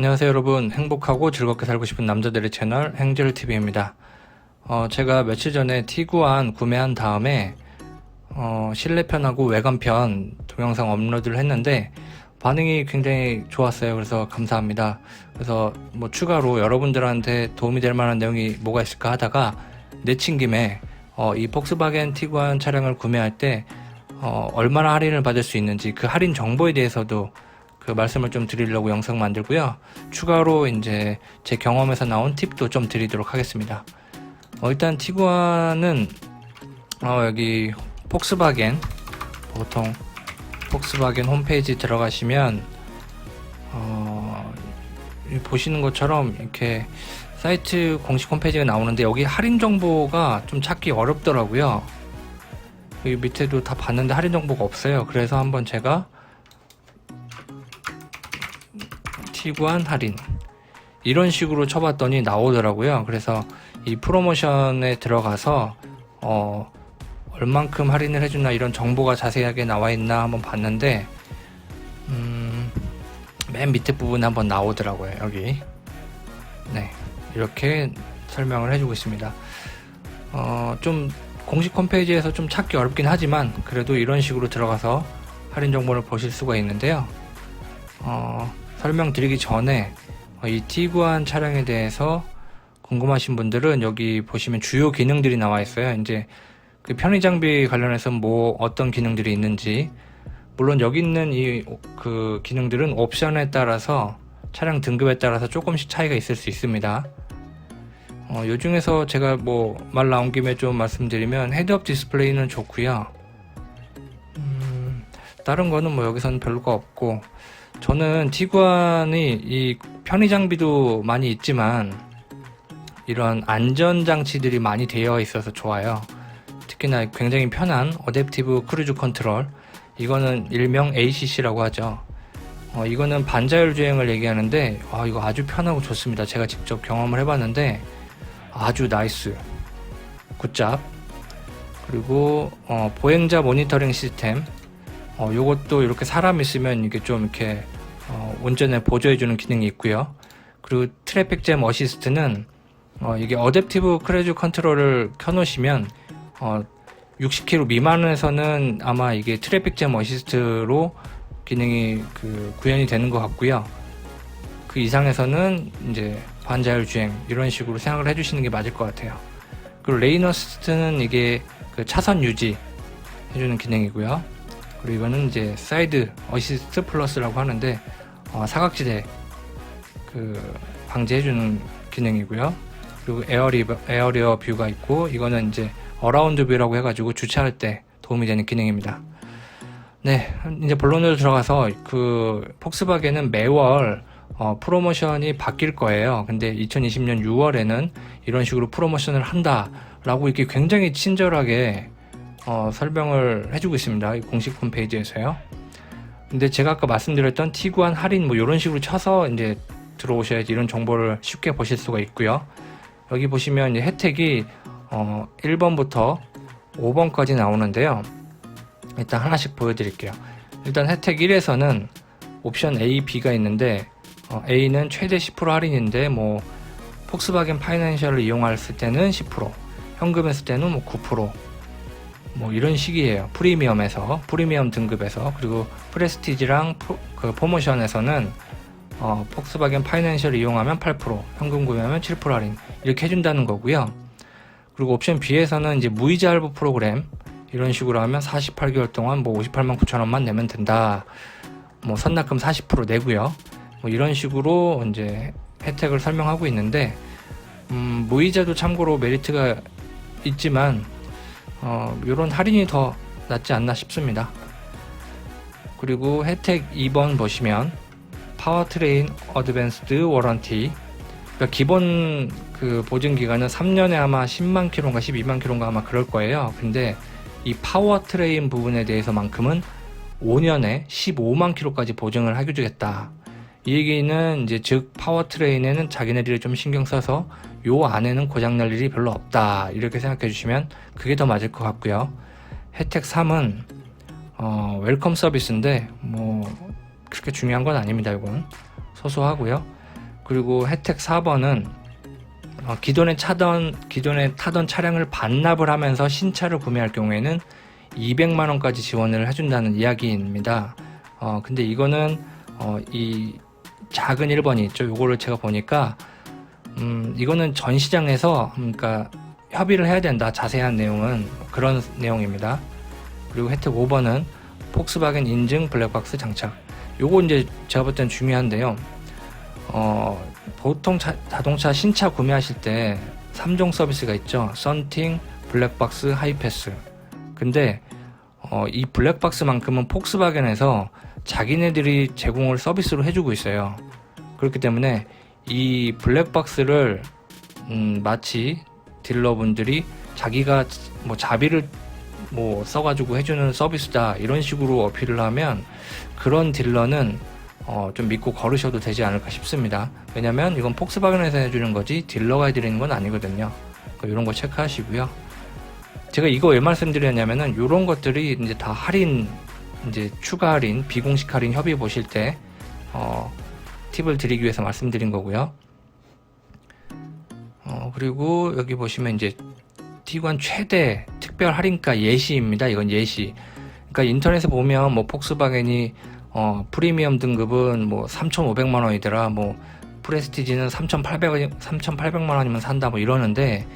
안녕하세요 여러분. 행복하고 즐겁게 살고 싶은 남자들의 채널 행젤TV입니다. 어, 제가 며칠 전에 티구안 구매한 다음에 어, 실내편하고 외관편 동영상 업로드를 했는데 반응이 굉장히 좋았어요. 그래서 감사합니다. 그래서 뭐 추가로 여러분들한테 도움이 될 만한 내용이 뭐가 있을까 하다가 내친 김에 어, 이 폭스바겐 티구안 차량을 구매할 때 어, 얼마나 할인을 받을 수 있는지 그 할인 정보에 대해서도 그 말씀을 좀 드리려고 영상 만들고요. 추가로 이제 제 경험에서 나온 팁도 좀 드리도록 하겠습니다. 어, 일단 티구안은 어, 여기 폭스바겐 보통 폭스바겐 홈페이지 들어가시면 어, 이 보시는 것처럼 이렇게 사이트 공식 홈페이지가 나오는데 여기 할인 정보가 좀 찾기 어렵더라고요. 여기 밑에도 다 봤는데 할인 정보가 없어요. 그래서 한번 제가 티구안 할인 이런 식으로 쳐봤더니 나오더라고요. 그래서 이 프로모션에 들어가서 어 얼만큼 할인을 해주나 이런 정보가 자세하게 나와 있나 한번 봤는데 음, 맨 밑에 부분에 한번 나오더라고요. 여기 네 이렇게 설명을 해주고 있습니다. 어 좀 공식 홈페이지에서 좀 찾기 어렵긴 하지만 그래도 이런 식으로 들어가서 할인 정보를 보실 수가 있는데요. 어, 설명드리기 전에 어, 이 티구안 차량에 대해서 궁금하신 분들은 여기 보시면 주요 기능들이 나와 있어요. 이제 그 편의 장비 관련해서 뭐 어떤 기능들이 있는지 물론 여기 있는 이 그 기능들은 옵션에 따라서 차량 등급에 따라서 조금씩 차이가 있을 수 있습니다. 어, 요 중에서 제가 뭐 말 나온 김에 좀 말씀드리면 헤드업 디스플레이는 좋고요. 음, 다른 거는 뭐 여기서는 별로가 없고 저는 티구안이 이 편의 장비도 많이 있지만 이런 안전 장치들이 많이 되어 있어서 좋아요. 특히나 굉장히 편한 어댑티브 크루즈 컨트롤 이거는 일명 ACC라고 하죠. 어, 이거는 반자율 주행을 얘기하는데 아, 이거 아주 편하고 좋습니다. 제가 직접 경험을 해봤는데 아주 나이스 굿잡 그리고 어, 보행자 모니터링 시스템 어, 요것도 이렇게 사람 있으면 이게 좀 이렇게 어, 운전에 보조해주는 기능이 있고요. 그리고 트래픽 잼 어시스트는 어, 이게 어댑티브 크루즈 컨트롤을 켜놓으시면 어, 60km 미만에서는 아마 이게 트래픽 잼 어시스트로 기능이 그 구현이 되는 것 같고요. 그 이상에서는 이제 반자율 주행 이런 식으로 생각을 해주시는 게 맞을 것 같아요. 그리고 레인 어시스트는 이게 그 차선 유지 해주는 기능이고요. 그리고 이거는 이제 사이드 어시스트 플러스라고 하는데 어, 사각지대 그 방지해주는 기능이고요. 그리고 에어리 에어리어 뷰가 있고 이거는 이제 어라운드 뷰라고 해가지고 주차할 때 도움이 되는 기능입니다. 네, 이제 본론으로 들어가서 그 폭스바겐은 매월 어, 프로모션이 바뀔 거예요. 근데 2020년 6월에는 이런 식으로 프로모션을 한다라고 이렇게 굉장히 친절하게 어, 설명을 해주고 있습니다. 이 공식 홈페이지에서요. 근데 제가 아까 말씀드렸던 티구안 할인 뭐 이런 식으로 쳐서 이제 들어오셔야지 이런 정보를 쉽게 보실 수가 있고요. 여기 보시면 이제 혜택이 어, 1번부터 5번까지 나오는데요. 일단 하나씩 보여드릴게요. 일단 혜택 1에서는 옵션 A, B가 있는데 어, A는 최대 10% 할인인데 뭐 폭스바겐 파이낸셜을 이용했을 때는 10%, 현금에 쓸 때는 뭐 9%, 뭐 이런 식이에요. 프리미엄에서 프리미엄 등급에서 그리고 프레스티지랑 포, 그 포모션에서는 어, 폭스바겐 파이낸셜 이용하면 8%, 현금 구매하면 7% 할인 이렇게 해준다는 거고요. 그리고 옵션 B에서는 이제 무이자 할부 프로그램 이런 식으로 하면 48개월 동안 뭐 58만 9천 원만 내면 된다. 뭐 선납금 40% 내고요. 뭐 이런 식으로 이제 혜택을 설명하고 있는데 음, 무이자도 참고로 메리트가 있지만 어, 이런 할인이 더 낫지 않나 싶습니다. 그리고 혜택 2번 보시면 파워트레인 어드밴스드 워런티 그러니까 기본 그 보증 기간은 3년에 아마 10만 킬로인가 12만 킬로인가 아마 그럴 거예요. 근데 이 파워트레인 부분에 대해서만큼은 5년에 15만 킬로까지 보증을 해주겠다. 이 얘기는 이제 즉 파워트레인에는 자기네들이 좀 신경 써서 요 안에는 고장 날 일이 별로 없다 이렇게 생각해 주시면 그게 더 맞을 것 같고요. 혜택 3은 어, 웰컴 서비스인데 뭐 그렇게 중요한 건 아닙니다. 이건 소소하고요. 그리고 혜택 4번은 어, 기존에 차던 기존에 타던 차량을 반납을 하면서 신차를 구매할 경우에는 200만 원까지 지원을 해준다는 이야기입니다. 어, 근데 이거는 어, 이 작은 1번이 있죠. 요거를 제가 보니까 음, 이거는 전 시장에서 그러니까 협의를 해야 된다. 자세한 내용은 그런 내용입니다. 그리고 혜택 5번은 폭스바겐 인증 블랙박스 장착. 요거 이제 제가 볼 땐 중요한데요. 어, 보통 자, 자동차 신차 구매하실 때 3종 서비스가 있죠. 썬팅, 블랙박스, 하이패스. 근데 어, 이 블랙박스만큼은 폭스바겐에서 자기네들이 제공을 서비스로 해주고 있어요. 그렇기 때문에 이 블랙박스를 음, 마치 딜러분들이 자기가 뭐 자비를 뭐 써가지고 해주는 서비스다 이런 식으로 어필을 하면 그런 딜러는 어, 좀 믿고 걸으셔도 되지 않을까 싶습니다. 왜냐면 이건 폭스바겐에서 해주는 거지 딜러가 해드리는 건 아니거든요. 그러니까 이런 거 체크하시고요. 제가 이거 왜 말씀드렸냐면은 이런 것들이 이제 다 할인 이제 추가 할인 비공식 할인 협의 보실 때 어, 팁을 드리기 위해서 말씀드린 거고요. 어, 그리고 여기 보시면 이제 티관 최대 특별 할인가 예시입니다. 이건 예시. 그러니까 인터넷에 보면 뭐 폭스바겐이 어, 프리미엄 등급은 뭐 3,500만 원이더라. 뭐 프레스티지는 3,800원 3,800만 원이면 산다 뭐 이러는데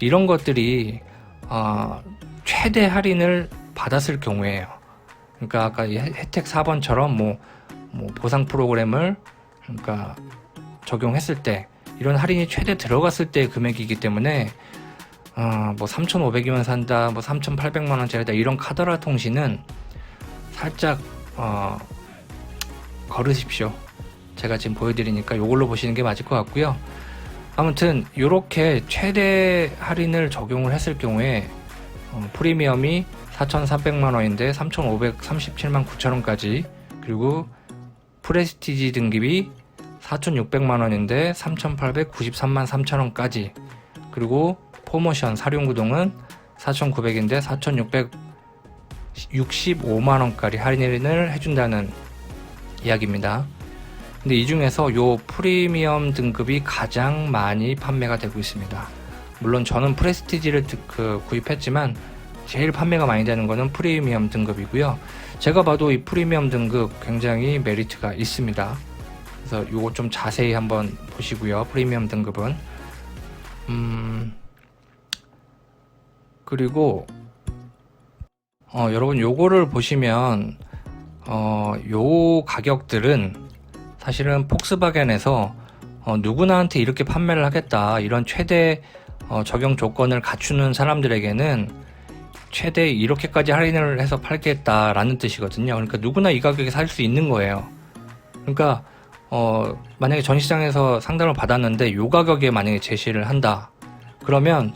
이런 것들이 어, 최대 할인을 받았을 경우에요. 그러니까 아까 혜택 4번처럼 뭐, 뭐 보상 프로그램을 그러니까 적용했을 때 이런 할인이 최대 들어갔을 때 금액이기 때문에 어, 뭐 3,500이면 산다, 뭐 3,800만 원짜리다 이런 카더라 통신은 살짝 어, 걸으십시오. 제가 지금 보여드리니까 이걸로 보시는 게 맞을 것 같고요. 아무튼 이렇게 최대 할인을 적용을 했을 경우에 어, 프리미엄이 4,300만 원인데 3,537만 9천 원까지 그리고 프레스티지 등급이 4,600만 원인데 3,893만 3천 원까지 그리고 포모션 사륜구동은 4,900인데 4,665만 원까지 할인을 해준다는 이야기입니다. 근데 이 중에서 요 프리미엄 등급이 가장 많이 판매가 되고 있습니다. 물론 저는 프레스티지를 드- 그 구입했지만 제일 판매가 많이 되는 거는 프리미엄 등급이고요. 제가 봐도 이 프리미엄 등급 굉장히 메리트가 있습니다. 그래서 요거 좀 자세히 한번 보시고요. 프리미엄 등급은 음 그리고 어 여러분 요거를 보시면 어 요 가격들은 사실은 폭스바겐에서 어, 누구나한테 이렇게 판매를 하겠다 이런 최대 어, 적용 조건을 갖추는 사람들에게는 최대 이렇게까지 할인을 해서 팔겠다라는 뜻이거든요. 그러니까 누구나 이 가격에 살 수 있는 거예요. 그러니까 어, 만약에 전시장에서 상담을 받았는데 이 가격에 만약에 제시를 한다. 그러면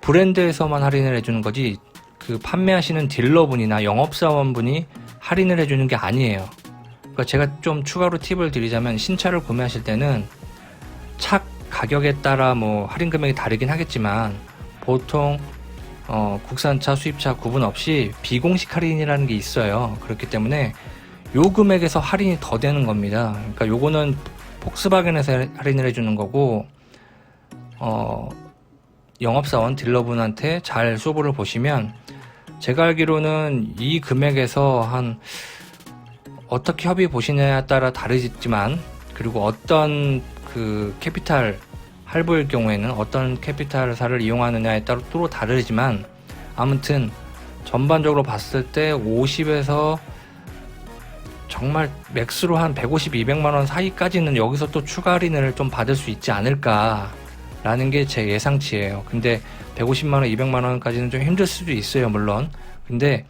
브랜드에서만 할인을 해주는 거지 그 판매하시는 딜러분이나 영업사원분이 할인을 해주는 게 아니에요. 그러니까 제가 좀 추가로 팁을 드리자면 신차를 구매하실 때는 차 가격에 따라 뭐 할인 금액이 다르긴 하겠지만 보통 어, 국산차, 수입차 구분 없이 비공식 할인이라는 게 있어요. 그렇기 때문에 요 금액에서 할인이 더 되는 겁니다. 그러니까 요거는 폭스바겐에서 할인을 해주는 거고 어, 영업사원 딜러분한테 잘 수업을 보시면 제가 알기로는 이 금액에서 한 어떻게 협의 보시냐에 따라 다르지만 그리고 어떤 그 캐피탈 할부일 경우에는 어떤 캐피탈사를 이용하느냐에 따라 또 다르지만 아무튼 전반적으로 봤을 때 50에서 정말 맥스로 한 150, 200만 원 사이까지는 여기서 또 추가 할인을 좀 받을 수 있지 않을까라는 게 제 예상치예요. 근데 150만 원, 200만 원까지는 좀 힘들 수도 있어요, 물론. 근데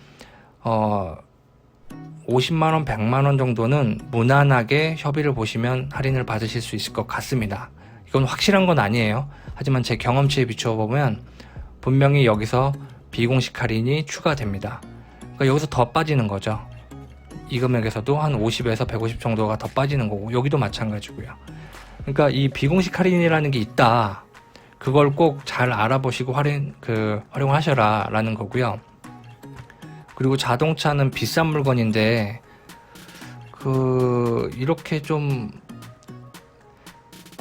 어 50만 원, 100만 원 정도는 무난하게 협의를 보시면 할인을 받으실 수 있을 것 같습니다. 이건 확실한 건 아니에요. 하지만 제 경험치에 비추어 보면 분명히 여기서 비공식 할인이 추가됩니다. 그러니까 여기서 더 빠지는 거죠. 이 금액에서도 한 50에서 150 정도가 더 빠지는 거고 여기도 마찬가지고요. 그러니까 이 비공식 할인이라는 게 있다. 그걸 꼭 잘 알아보시고 할인 그 활용하셔라 라는 거고요. 그리고 자동차는 비싼 물건인데 그 이렇게 좀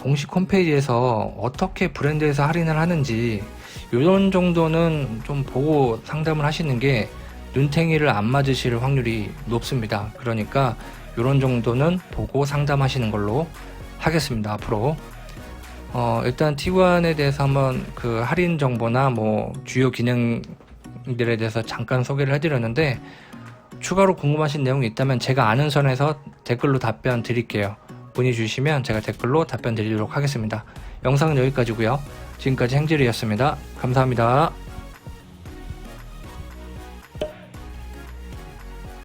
공식 홈페이지에서 어떻게 브랜드에서 할인을 하는지 이런 정도는 좀 보고 상담을 하시는 게 눈탱이를 안 맞으실 확률이 높습니다. 그러니까 이런 정도는 보고 상담하시는 걸로 하겠습니다. 앞으로 어, 일단 티구안에 대해서 한번 그 할인 정보나 뭐 주요 기능들에 대해서 잠깐 소개를 해드렸는데 추가로 궁금하신 내용이 있다면 제가 아는 선에서 댓글로 답변 드릴게요. 문의 주시면 제가 댓글로 답변 드리도록 하겠습니다. 영상은 여기까지고요. 지금까지 행질이었습니다. 감사합니다.